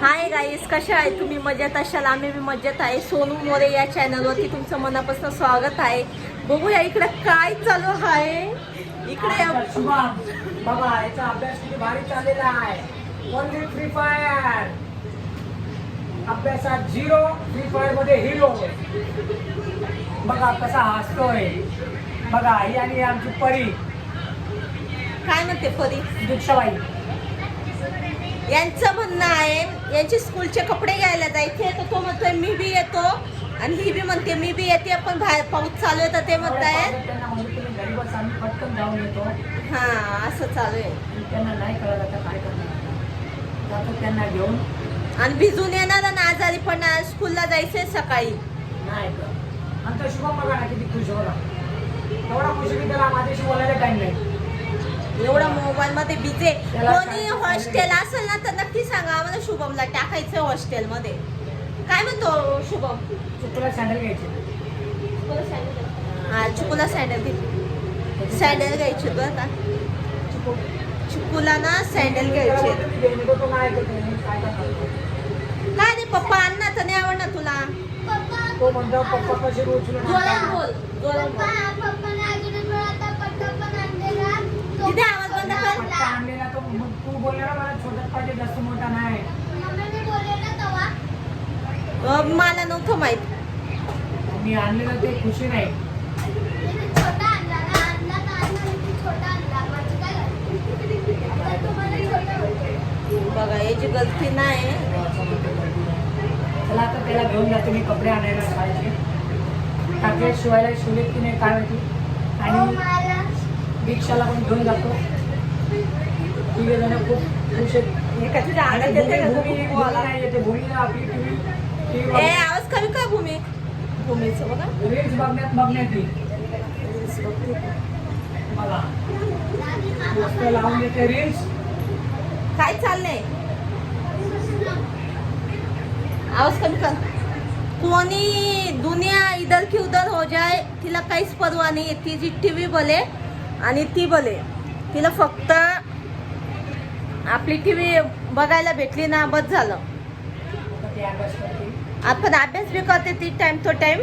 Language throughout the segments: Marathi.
हाय गाईस कशा आहे तुम्ही मजेत असाल? आम्ही बी मजेत आहे. सोनू मोरे या चॅनलवरती तुमचं मनापासून स्वागत आहे. बघूया इकडे काय चालू आहे. इकडे अभ्यास शुभम. बघा याचा अभ्यास किती भारी चाललेला आहे. ओनली फ्री फायर अभ्यासात झिरो फ्री फायरमध्ये हिरो बघा कसा हसतोय. बघा ही आणि आमची परी. काय म्हणते परी? दीक्षाबाई. यांचं म्हणणं आहे यांचे स्कूलचे कपडे घ्यायला जायचे तर तो म्हणतोय मी बी येतो. आणि ही बी म्हणते मी बी येते पण बाहेर पाऊस चालू आहे तर ते म्हणतायत त्यांना म्हणजे हा असं चालू आहे. आणि भिजून येणार आणि आजारी पण स्कूलला जायचंय सकाळी. नाही. एवढा नाही मोबाईल मध्ये बिझे कोणी हॉस्टेल असेल ना तर नक्की सांगा आम्हाला शुभमला. टाकायचं हॉस्टेल मध्ये. काय म्हणतो शुभम? तुला सँडल घ्यायचे. हा चिकूला सँडल घे सँडल घ्यायचे तू आता. चिकूला ना सँडल घ्यायचे. काय रे पप्पा अन्ना तर नाही आवडणार तुला. तो म्हणतो पप्पा कशी? बोल जोरात बोल. तिथे आवाज बंद कर. पट्टा आणलेला तो मग तू बोलला ना मला छोटाच पाहिजे जास्त मोठा नाही. अं, मला नव्हतं माहीत. मी आणलेलं ते खुशी नाही. बघा याची गलती नाही. चला आता त्याला घेऊन जातो मी कपडे आणायला शाळेचे टाकले शिवायला शिवलेत की नाही काय माहिती? आणि दीक्षाला पण घेऊन जातो. तिघे जण खूप खुश आहेत. एका तुझ्या आणि आवाज येते का भूमी- तो भूमी- खूप भूमी आला. नाही येते भूमी आपली टीव्ही आवाज कमी का भूमी? भूमीचं बघा. रील्स बघण्यात बघण्यात बघा. मस्त लावून रील्स काय चाललंय? आवाज कमी कर. कोणी दुनिया इधर की उधर हो जाए तिला काहीच परवा नाही ती जी टीव्ही बोले आणि ती बोले तिला फक्त आपली टीव्ही बघायला भेटली ना बस झालं. आपण अभ्यास बी करते ती टाइम तो टाइम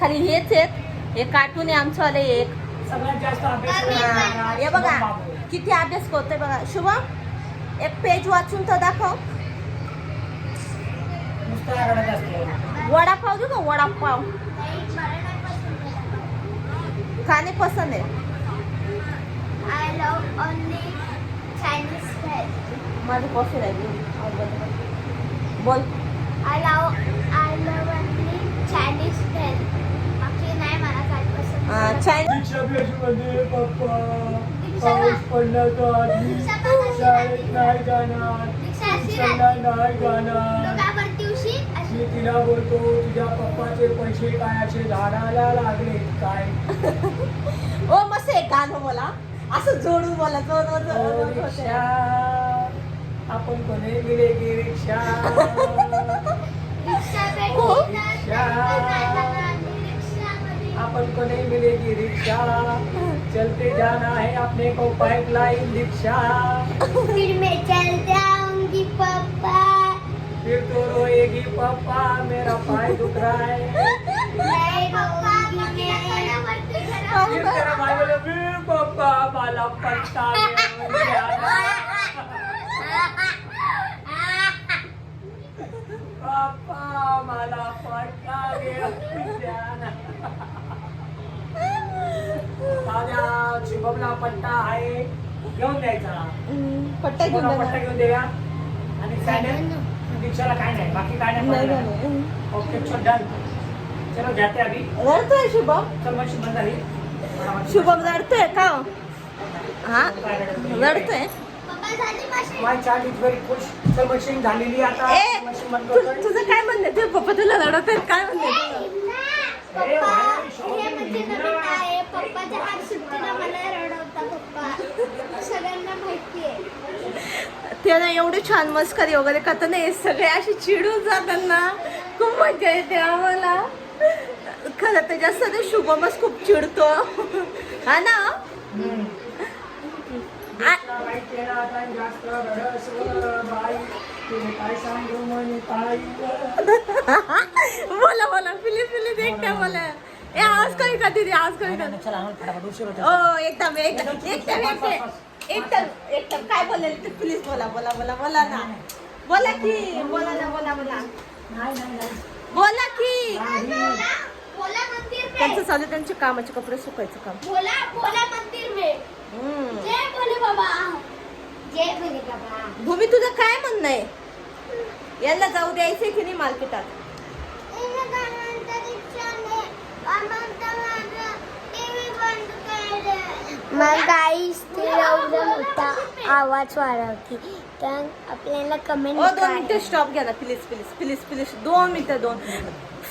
खाली हेच आहेत. हे कार्टून आहे आमचं आलं एक. हा, बघा. किती अभ्यास करतोय बघा. शुभम एक पेज वाचून तर दाखव. वडापाव देऊ का? वडापाव. खाणे पसंद आहे. I love only Chinese food. माझं कॉफी राहिली बोल. I love I love only Chinese food. बाकी नाही मला काय पसंत. अं, चायना दीक्षा मध्ये पप्पा. पाऊस पडला तर आधी शाळेत नाही जाणार. नाही मी तिला बोलतो तुझ्या पप्पाचे पैसे काय असे झाडाला लागले. काय? ओ मस्त आहे गाणं बोला असं जोडून बोला जोड ओ, रिक्षा आपण कोणी गेले की रिक्षा? रिक्षा हो. आम्ही रिक्षामध्ये. अपन को नहीं मिलेगी रिक्शा चलते जाना है अपने को पाइपलाइन रिक्शा फिर मैं चलते आऊंगी पापा. फिर तो रोएगी पापा मेरा पाय दुख रहा है. मैं. फिर तेरा माला पट्टा घेऊन जाना." पापा मला जाना. दादा शुभमला पट्टा आहे. घेऊन द्यायचा. पट्टा घेऊन पट्टा. घेऊन द्या आणि दीक्षाला काय नाही. बाकी काय नाही. ओके चल डन चलो जाते रडतोय शुभम शुभम झाली शुभम रडतोय का हो? हा? रडतोय? तुझं काय म्हणणं? तुझे पप्पा तुला रडत आहेत? काय म्हणणं हे म्हणजे रडवता एवढी छान मस्करी वगैरे करताना हे सगळे असे चिडून जातात ना. खूप मजा येते आम्हाला. खरं तर जास्त ते शुभमच खूप चिडतो. हा ना? काय बोला बोला प्लीज प्लीज एकटा बोला. ए दीदी कर चला आम्हाला फटाफट उशीर होतो ओ एकदम एकदम एकदम एकदम काय बोलेल ते? प्लीज बोला बोला बोला बोला ना. बोला की बोला ना बोला बोला. नाही नाही नाही. बोला की. त्यांचं में। चालू त्यांचे कामाचे कपडे सुकायचं काम. भोला भोला मंदिर में। हम्म. जय भोले बाबा। जय भोले बाबा। भूमी तुझं काय म्हणणं आहे? यांना जाऊ द्यायचंय की नाही मार्केटात? मग गाईस ते एवढा मोठा आवाज वाढवते. तर आपल्याला कमेंट ओ दोन मिनिटं स्टॉप घ्या ना. प्लीज प्लीज प्लीज प्लीज दोन मिनिटं दोन.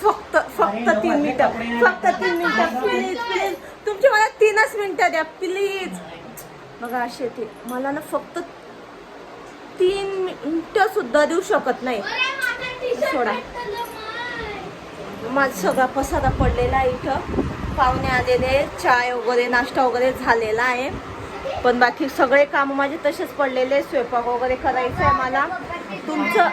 फक्त फक्त तीन मिनिटं. फक्त तीन मिनिटं. प्लीज प्लीज तुमची मला तीनच मिनिटं द्या प्लीज बघा अशी येते मला ना फक्त तीन मिनिटं सुद्धा देऊ शकत नाही. सोडा. माझा सगळा पसारा पडलेला आहे इथं. पाहुणे आलेले चाय वगैरे नाश्ता वगैरे झालेला आहे. पण बाकी सगळे काम माझे तसेच पडलेले स्वयंपाक वगैरे करायचं आहे मला. तुमचं?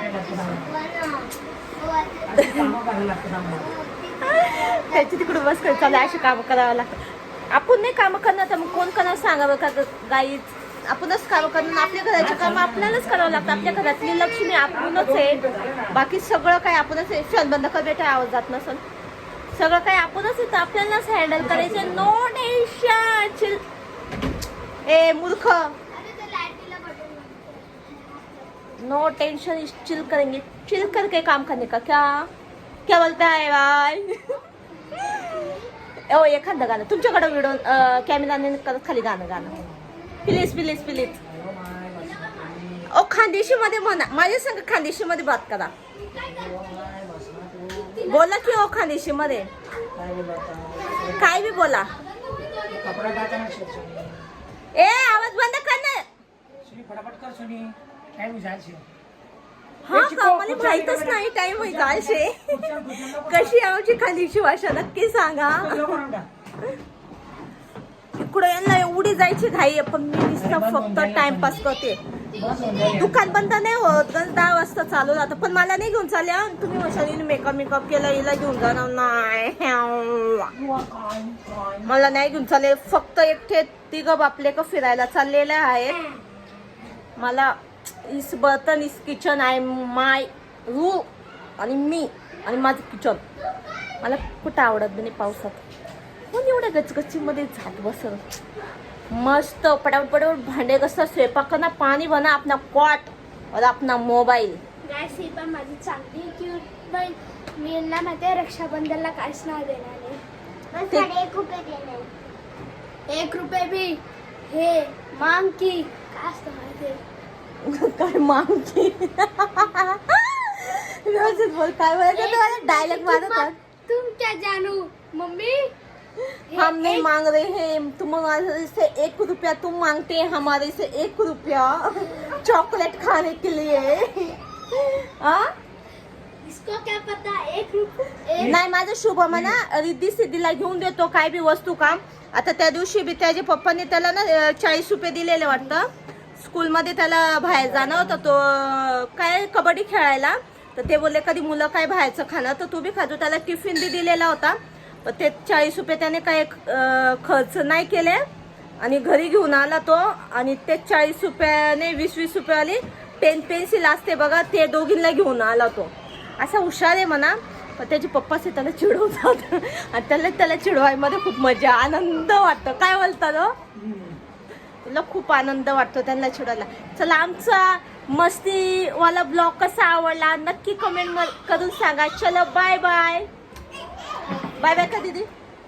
त्याची तिकडे बस कर चालू अशी कामं करावं लागतं आपण नाही कामं करणार तर मग कोण करणार सांगावं का गाई आपणच कामं करणार आपल्या घराचे कामं आपल्यालाच करावं लागतं आपल्या घरातली लक्ष्मी आपणच आहे. बाकी सगळं काय आपणच आहे. क्षण बंद कर बेटा आवाज जात नसल. सगळं काय आपणच येतं आपल्यालाच हँडल करायचं नो टेन्शन चिल ए मूर्ख। नो टेंशन चिल करेंगे। चिल करके काम करने का क्या? क्या बोलता है भाई? ओ एखादं गाणं तुमच्याकडे व्हिडिओ कॅमेराने करत खाली गाणं गाणं प्लीज़ प्लीज़ प्लीज़ ओ खानदेशी मध्ये म्हणा माझ्या संग खानदेशी मध्ये बात करा। बोला की ओ खानदेशी मध्ये काय बी बोला? ए आवाज बंद कर ना. सुनी फटाफट कर सुनी. काय बुझायची हा का? मला माहितच नाही टाइम होईल जायचे कशी आमची खानदेशी भाषा नक्की सांगा. इकडे यांना एवढी जायची घाई पण मी नुसतं फक्त टाइमपास करते. दुकान बंद नाही होत गण दहा वाजता चालू राहतं पण मला नाही घेऊन चालले तुम्ही म्हणशाल मेकअप मेकअप केला हिला घेऊन जाणार नाही मला नाही घेऊन चालले. फक्त एकटे तिघ बापले का फिरायला चाललेले आहेत. मला इस बर्तन इस किचन आय माय रू आणि मी आणि माझं किचन मला कुठं आवडत नाही पावसात. पण एवढ्या गचगचीमध्ये झालं बसल? मस्त पटापट पटापट भांडे कसं स्वयंपाक करना पाणी बना अपना कॉट और अपना मोबाईल. गाईस ही पण माझी चांगली क्यूट बहीण मी यांना माहिती रक्षाबंधनला काहीच नाही. देणार आहे एक रुपये देणार. एक रुपये बी. हे मांग की काय असतं माहिती? काय मागते व्यवस्थित बोल काय बोलायचं? डायलॉग मारत तुम क्या जानू मम्मी? हम नहीं मांग रहे हैं तुम हमारे से एक रुपया तुम मांगते हैं हमारे से एक रुपया चॉकलेट खाने के लिए। हाँ? इसको क्या पता एक रुपये नाही माझं शुभ म्हणा रिद्धी सिद्धीला घेऊन देतो काय बी वस्तू काम. आता त्या दिवशी बी त्याच्या पप्पाने त्याला ना चाळीस रुपये दिलेले वाटतं. स्कूलमध्ये त्याला बाहेर जाणं होतं तो काय कबड्डी खेळायला. तर ते बोलले कधी मुलं काय बाहेरचं खाणं तर तू बी खातो त्याला टिफिन बी दिलेला होता. ते चाळीस रुपये त्याने काय खर्च नाही केले. आणि घरी घेऊन आला तो आणि ते चाळीस रुपयाने वीस वीस रुपयावाली पेन पेन्सिल असते बघा ते दोघींना घेऊन आला तो. असा हुशार आहे म्हणा. पण त्याचे पप्पाच आहे त्याला चिडवतात. आणि त्याला त्याला चिडवायमध्ये खूप मजा आनंद वाटतो. काय बोलतात हो? तुला खूप आनंद वाटतो त्यांना चिडवायला. चला आमचा मस्तीवाला ब्लॉग कसा आवडला नक्की कमेंट करून सांगा. चलो बाय बाय बाय बाय का दीदी?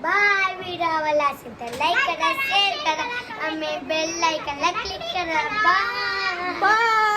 बाय व्हिडिओ आवडला असेल तर लाईक करा शेअर करा. आणि बेल लाईकनला क्लिक करा. Bye bye